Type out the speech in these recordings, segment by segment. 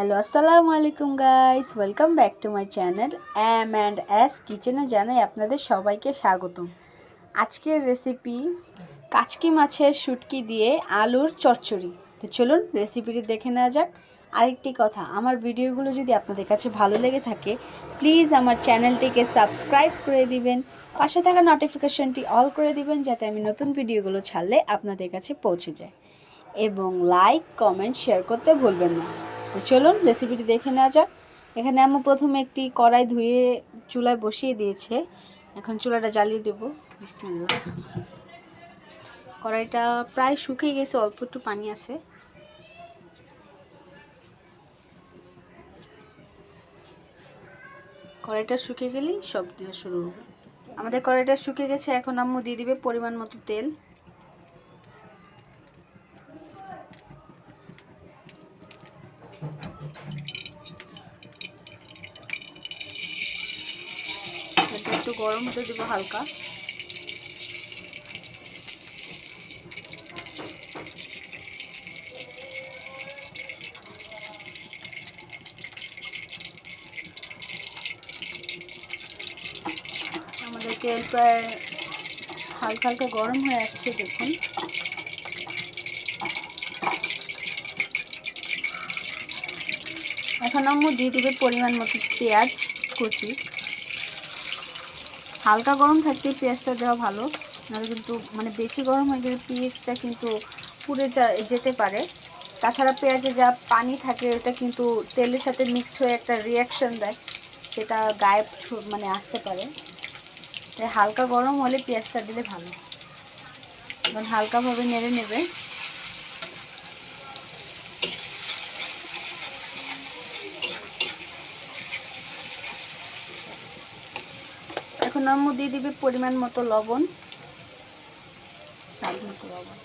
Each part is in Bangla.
হ্যালো আসসালামু আলাইকুম guys welcome back to my channel am and as কিচেনে জানাই আপনাদের সবাইকে স্বাগতম। আজকের রেসিপি কাচকি মাছের শুটকি দিয়ে আলুর চচ্চড়ি। তো চলুন রেসিপিটি দেখে নেওয়া যাক। আরেকটি কথা, আমার ভিডিওগুলো যদি আপনাদের কাছে ভালো লেগে থাকে প্লিজ আমার চ্যানেলটিকে সাবস্ক্রাইব করে দিবেন, পাশে থাকা নোটিফিকেশনটি অল করে দিবেন, যাতে আমি নতুন ভিডিওগুলো ছাড়লে আপনাদের কাছে পৌঁছে যায়। এবং লাইক কমেন্ট শেয়ার করতে ভুলবেন না। তো চলুন রেসিপিটি দেখে নেওয়া যাক। এখানে আমি প্রথমে একটি কড়াই ধুয়ে চুলায় বসিয়ে দিয়েছে। এখন চুলাটা জ্বালিয়ে দেবো। কড়াইটা প্রায় শুকিয়ে গেছে, অল্প একটু পানি আছে। কড়াইটা শুকিয়ে গেলেই সব দেওয়া শুরু হবে। আমাদের কড়াইটা শুকিয়ে গেছে, এখন আম্মু দিয়ে দিবে পরিমাণ মতো তেল এটা একটু গরম হতে দেবো হালকা। আমাদের তেল প্রায় হালকা হালকা গরম হয়ে আসছে, দেখুন। এখন আম্মু দিয়ে দেবে পরিমাণ মতো পেঁয়াজ কুচি। হালকা গরম থাকতে পেঁয়াজটা দেওয়া ভালো। নাহলে কিন্তু মানে বেশি গরম হয়ে গেলে পেঁয়াজটা কিন্তু পুড়ে যেতে পারে। তাছাড়া পেঁয়াজে যা পানি থাকে, ওটা কিন্তু তেলের সাথে মিক্স হয়ে একটা রিয়াকশন দেয়। সেটা গায়ে মানে আসতে পারে। তাই হালকা গরম হলে পেঁয়াজটা দিলে ভালো। এখন হালকাভাবে নেড়ে নেবে। এখন আম্মু দিয়ে দিবে পরিমাণ মতো লবণ, স্বাদ মতো লবণ।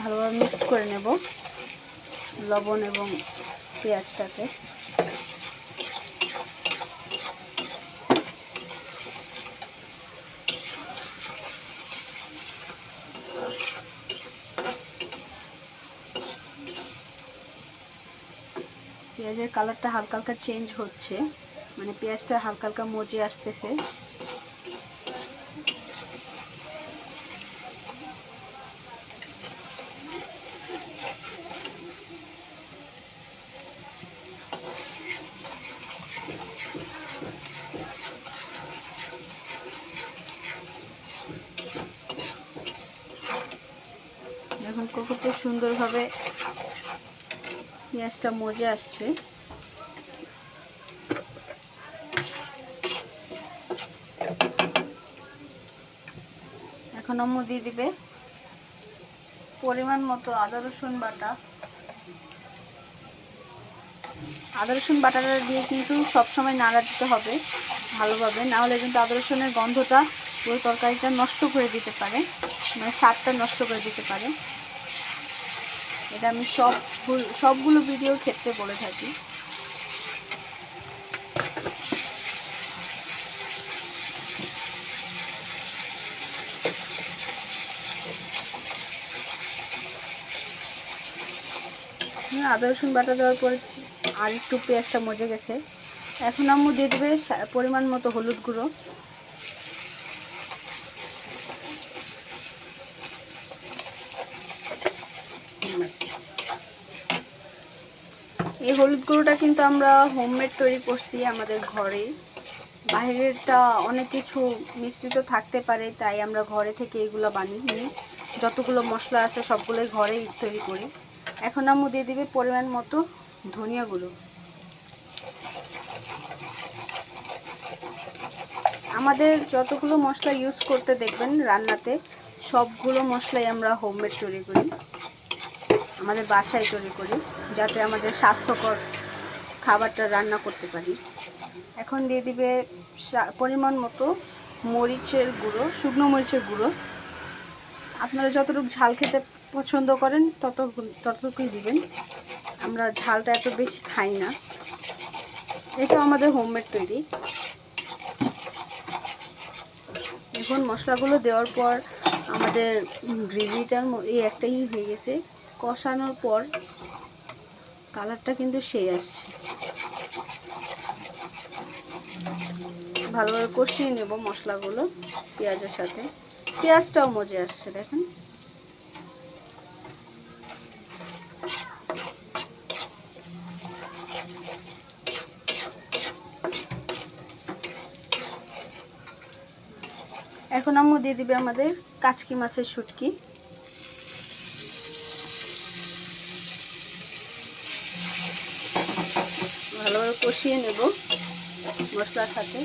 ভালোভাবে মিক্সড করে নেব লবণ এবং পেঁয়াজটাকে। পেঁয়াজের কালারটা হালকা হালকা চেঞ্জ হচ্ছে। মানে পেঁয়াজটা হালকা হালকা মজে আসতেছে। এখন কত সুন্দরভাবে পেঁয়াজটা মজে আসছে। এখন আম্মু দিয়ে দিবে পরিমাণ মতো আদা, রসুন বাটা। আদা, রসুন বাটাটা দিয়ে কিন্তু সবসময় নাড়া দিতে হবে ভালোভাবে। না হলে কিন্তু আদা, রসুনের গন্ধটা পুরো তরকারিটা নষ্ট করে দিতে পারে মানে স্বাদটা নষ্ট করে দিতে পারে। এটা আমি সব সবগুলো ভিডিওর ক্ষেত্রে বলে থাকি। আদা, রসুন বাটা দেওয়ার পরে আর একটু পেঁয়াজটা মজে গেছে। এখন আম্মু দিয়ে দেবে পরিমাণ মতো হলুদ গুঁড়ো। এই হলুদ গুঁড়োটা কিন্তু আমরা হোমমেড তৈরি করছি আমাদের ঘরে। বাইরেরটা অনেক কিছু মিশ্রিত থাকতে পারে, তাই আমরা ঘরে থেকে এগুলো বানিয়ে নিই। যতগুলো মশলা আছে সবগুলোই ঘরেই তৈরি করি। এখন আম্মু দিয়ে দিবে পরিমাণ মতো ধনিয়া গুঁড়ো। আমাদের যতগুলো মশলা ইউজ করতে দেখবেন রান্নাতে, সবগুলো মশলাই আমরা হোমমেড তৈরি করি। আমাদের বাসায় তৈরি করি, যাতে আমাদের স্বাস্থ্যকর খাবারটা রান্না করতে পারি। এখন দিয়ে দিবে পরিমাণ মতো মরিচের গুঁড়ো, শুকনো মরিচের গুঁড়ো। আপনারা যতটুকু ঝাল খেতে পছন্দ করেন, তত, ততটুকুই দিবেন। আমরা ঝালটা এত বেশি খাই না। এটা আমাদের হোমমেড তৈরি। এখন মশলাগুলো দেওয়ার পর আমাদের গ্রেভিটার এই একটাই হয়ে গেছে। কষানোর পর কালারটা কিন্তু সেই আসছে। ভালোভাবে কষিয়ে নেব মশলাগুলো পেঁয়াজের সাথে। পেঁয়াজটাও মজে আসছে, দেখেন। এখন আম্মু দিয়ে দিবে আমাদের কাচকি মাছের শুটকি ভালোভাবে কষিয়ে নেব মশলার সাথে।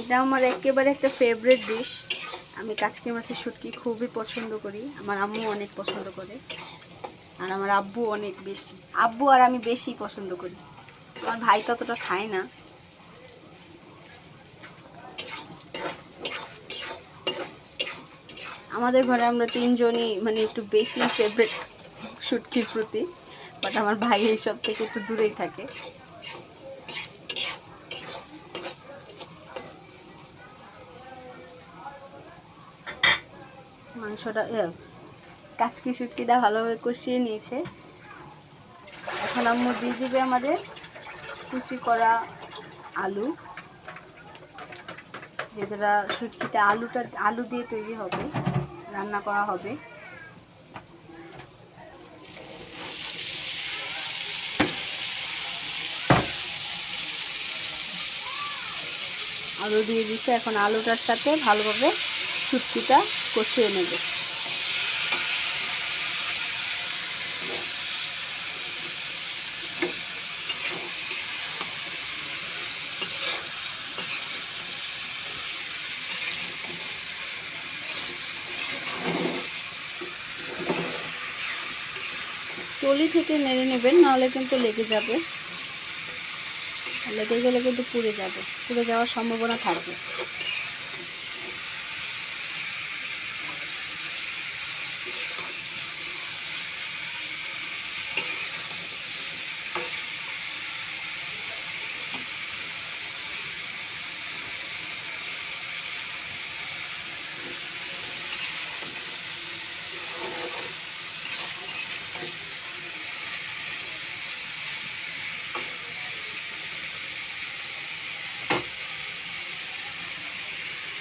এটা আমার একেবারে একটা ফেভারিট ডিশ আমি কাচকি মাছের শুটকি খুবই পছন্দ করি। আমার আম্মু অনেক পছন্দ করে। আর আমার আব্বু অনেক বেশি। আব্বু আর আমি বেশি পছন্দ করি। আমার ভাই ততটা খায় না। আমাদের ঘরে আমরা তিনজনই মানে একটু বেশি ফেভারিট শুটকির প্রতি বাট আমার ভাই এইসব থেকে একটু দূরেই থাকে। মাংসটা কাচকি শুটকিটা ভালোভাবে কষিয়ে নিয়েছে। এখন আম্মু দিয়ে দিবে আমাদের কুচি করা আলু, যেটা শুটকিটা আলুটা, আলু দিয়ে তৈরি হবে। রান্না করা হবে। আলু দিয়ে দিছে এখন আলুটার সাথে ভালোভাবে শুটকিটা কষিয়ে নেবে। টলি থেকে নেড়ে নেবেন, নাহলে কিন্তু লেগে যাবে। লেগে গেলে কিন্তু পুড়ে যাবে। পুড়ে যাওয়ার সম্ভাবনা থাকবে।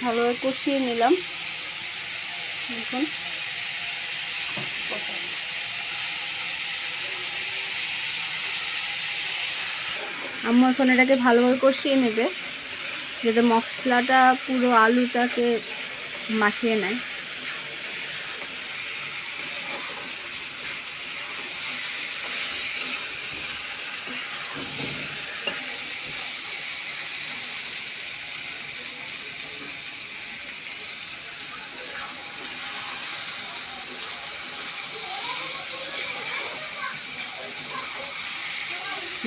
ভালোভাবে কষিয়ে নিলাম। দেখুন। আম্মু এখন এটাকে ভালোভাবে কষিয়ে নেবে, যাতে মশলাটা, পুরো আলুটাকে মাখিয়ে নেয়।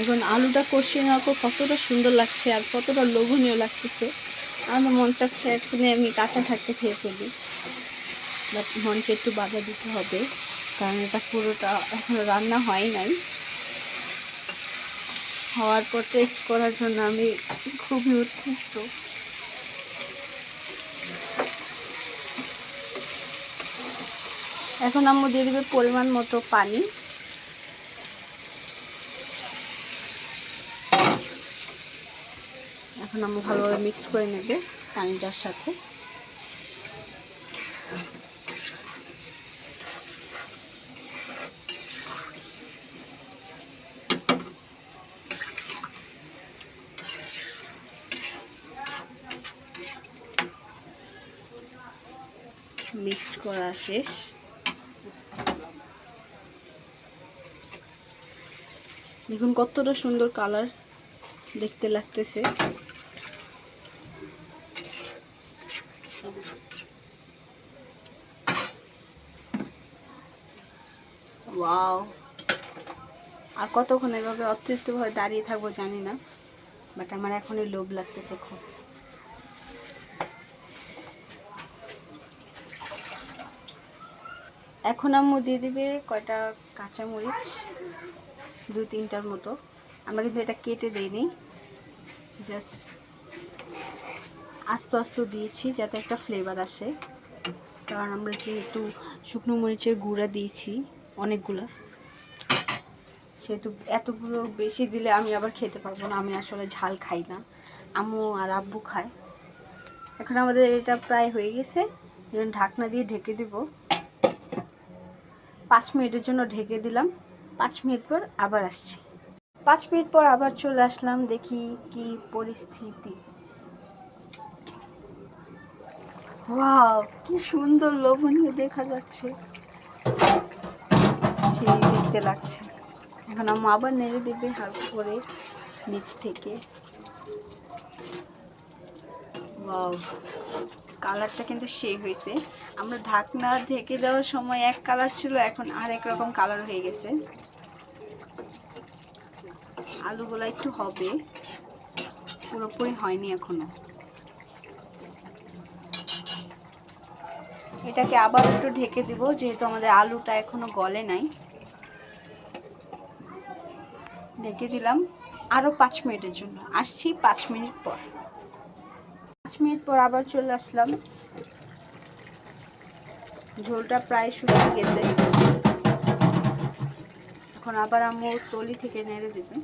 এখন আলুটা কষিয়ে নেওয়ার পর কতটা সুন্দর লাগছে আর কতটা লোভনীয় লাগতেছে। আমার মন চাচ্ছে এখনই আমি কাঁচা থাকতে খেয়ে ফেলি। বাট মনকে একটু বাধা দিতে হবে, কারণ এটা পুরোটা এখনও রান্না হয় নাই। হওয়ার পর টেস্ট করার জন্য আমি খুবই উৎকৃষ্ট এখন আম্মু দিয়ে দেবে পরিমাণ মতো পানি। এখন আমরা ভালোভাবে মিক্সড করে নেবে পানিটার সাথে। মিক্সড করা শেষ। দেখুন কতটা সুন্দর কালার দেখতে লাগতেছে ওয়াও আর কতক্ষণ এভাবে অতৃপ্তভাবে দাঁড়িয়ে থাকব জানি না বাট আমার এখনই লোভ লাগতেছে খুব। এখন আম্মু দিয়ে দিবে কয়টা কাঁচামরিচ, দু তিনটার মতো। আমরা কিন্তু এটা কেটে দিইনি জাস্ট আস্তে আস্তে দিয়েছি যাতে একটা ফ্লেভার আসে। কারণ আমরা যেহেতু শুকনো মরিচের গুঁড়া দিয়েছি অনেকগুলো। সেহেতু এতগুলো বেশি দিলে আমি আবার খেতে পারব না, আমি আসলে ঝাল খাই না। আম্মু আর আব্বু খায়। এখন আমাদের এটা প্রায় হয়ে গেছে। এখন ঢাকনা দিয়ে ঢেকে দিব। পাঁচ মিনিটের জন্য ঢেকে দিলাম। পাঁচ মিনিট পর আবার আসছি। পাঁচ মিনিট পর আবার চলে আসলাম, দেখি কি পরিস্থিতি। ওয়াও, কি সুন্দর লোভনীয় দেখা যাচ্ছে। সেই দেখতে লাগছে। এখন আম্মু আবার নেড়ে দেবে হালকা করে নিচ থেকে। কালারটা কিন্তু সেই হয়েছে। আমরা ঢাকনা ঢেকে দেওয়ার সময় এক কালার ছিল, এখন আর এক রকম কালার হয়ে গেছে। আলুগুলো একটু হবে, পুরোপুরি হয়নি এখনও। এটাকে আবার একটু ঢেকে দিব, যেহেতু আমাদের আলুটা এখনও গলে নাই। ঢেকে দিলাম আরও পাঁচ মিনিটের জন্য। আসছি পাঁচ মিনিট পর। পাঁচ মিনিট পর আবার চলে আসলাম। ঝোলটা প্রায় শুকিয়ে গেছে। এখন আবার আম্মু তলি থেকে নেড়ে দেবে।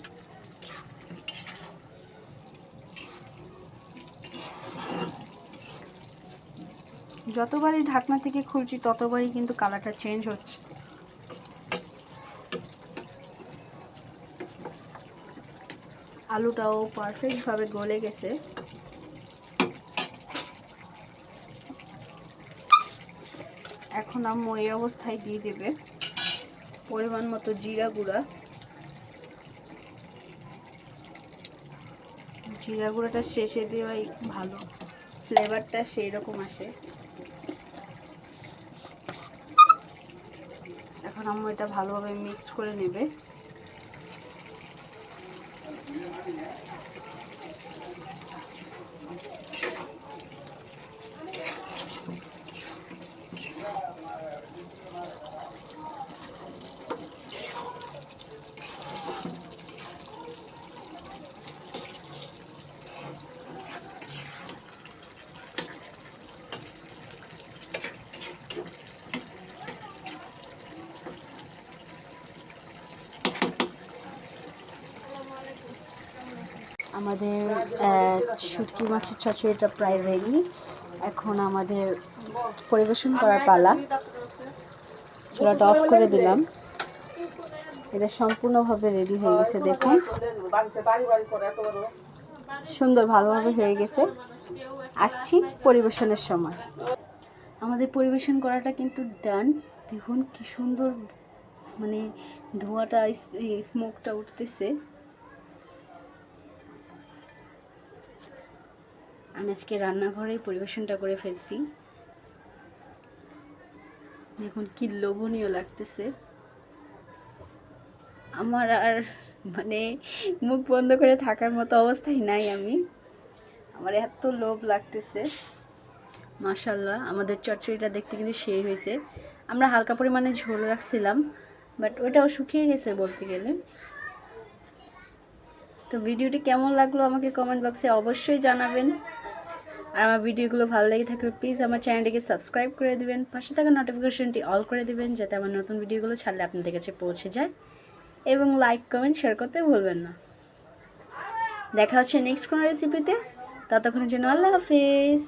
যতবারই ঢাকনা থেকে খুলছি, ততবারই কিন্তু কালারটা চেঞ্জ হচ্ছে। আলুটাও পারফেক্টভাবে গলে গেছে। এখন আম্মু এই অবস্থায় দিয়ে দেবে। পরিমাণ মতো জিরা গুঁড়া। জিরা গুঁড়াটা শেষে দেওয়াই ভালো। ফ্লেভারটা সেই রকম আসে। এখন আম্মু এটা ভালোভাবে মিক্স করে নেবে। আমাদের শুটকি মাছের চচড়িটা প্রায় রেডি এখন আমাদের পরিবেশন করার পালা। চুলাটা অফ করে দিলাম। এটা সম্পূর্ণভাবে রেডি হয়ে গেছে, দেখুন। সুন্দর ভালোভাবে হয়ে গেছে। আসছি পরিবেশনের সময়। আমাদের পরিবেশন করাটা কিন্তু ডান দেখুন কি সুন্দর মানে ধোঁয়াটা স্মোকটা উঠতেছে। আমি আজকে রান্নাঘরেই পরিবেশনটা করে ফেলছি। দেখুন কি লোভনীয় লাগতেছে। আমার আর মানে মুখ বন্ধ করে থাকার মতো অবস্থায় নাই আমি। আমার এত লোভ লাগতেছে। মাশাল্লাহ আমাদের চটচড়িটা দেখতে কিন্তু সেই হয়েছে। আমরা হালকা পরিমাণে ঝোল রাখছিলাম, বাট ওটাও শুকিয়ে গেছে বলতে গেলে। তো ভিডিওটি কেমন লাগল আমাকে কমেন্ট বক্সে অবশ্যই জানাবেন। আর আমার ভিডিওগুলো ভালো লেগে থাকলে প্লিজ আমার চ্যানেলটিকে সাবস্ক্রাইব করে দেবেন, পাশে থাকা নোটিফিকেশনটি অল করে দেবেন, যাতে আমার নতুন ভিডিওগুলো ছাড়লে আপনাদের কাছে পৌঁছে যায়। এবং লাইক কমেন্ট শেয়ার করতে ভুলবেন না। দেখা হচ্ছে নেক্সট কোনো রেসিপিতে ততক্ষণের জন্য আল্লাহ হাফিজ।